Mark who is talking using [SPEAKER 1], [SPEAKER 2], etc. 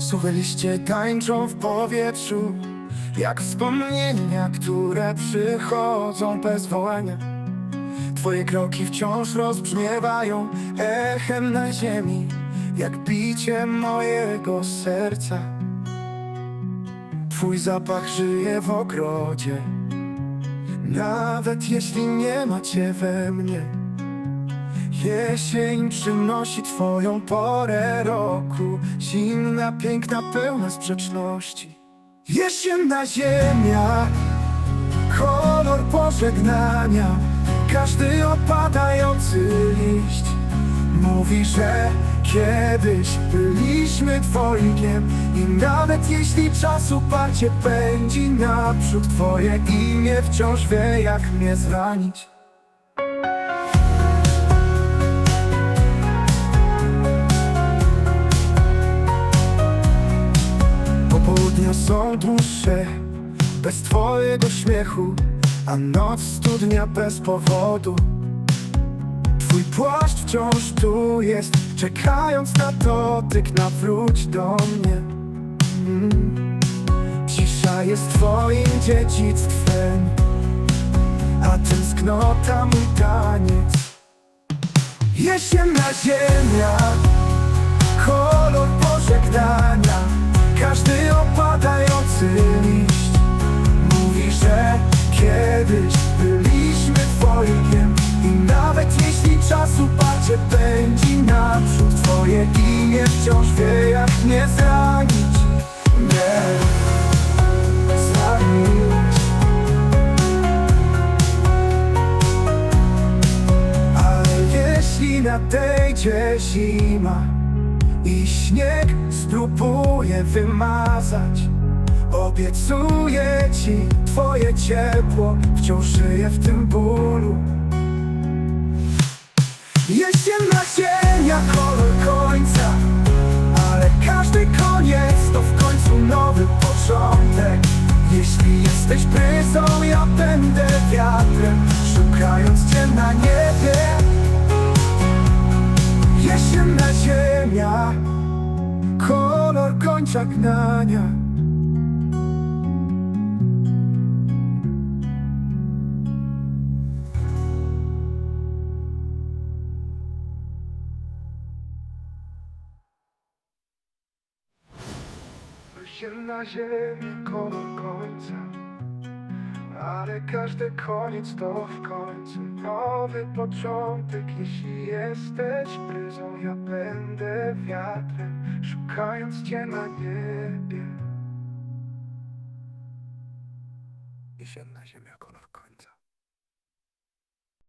[SPEAKER 1] Suche liście tańczą w powietrzu Jak wspomnienia, które przychodzą bez wołania. Twoje kroki wciąż rozbrzmiewają echem na ziemi Jak bicie mojego serca. Twój zapach żyje w ogrodzie Nawet jeśli nie ma cię we mnie Jesień przynosi twoją porę roku Zimna, piękna, pełna sprzeczności. Jesienna ziemia Kolor pożegnania Każdy opadający liść Mówi, że kiedyś byliśmy dwojgiem I nawet jeśli czas uparcie pędzi naprzód Twoje imię wciąż wie jak mnie zranić są dłuższe Bez twojego śmiechu A noc studnia bez powodu. Twój płaszcz wciąż tu jest Czekając na dotyk Nawróć do mnie. Mm. Cisza jest twoim dziedzictwem A tęsknota mój taniec. Jesienna ziemia kiedyś byliśmy dwojgiem I nawet jeśli czas uparcie pędzi naprzód Twoje imię wciąż wie jak mnie zranić. Nie zranić. Ale jeśli nadejdzie zima i śnieg spróbuję wymazać Obiecuję ci twoje ciepło Wciąż żyję w tym bólu. Jesienna ziemia, kolor końca Ale każdy koniec to w końcu nowy początek. Jeśli jesteś bryzą, ja będę wiatrem Szukając cię na niebie. Jesienna ziemia Kolor końca gnania Jesienna ziemia, kolor końca ale każdy koniec to w końcu nowy początek. Jeśli jesteś bryzą, ja będę wiatrem Szukając cię na niebie. Jesienna ziemia, kolor końca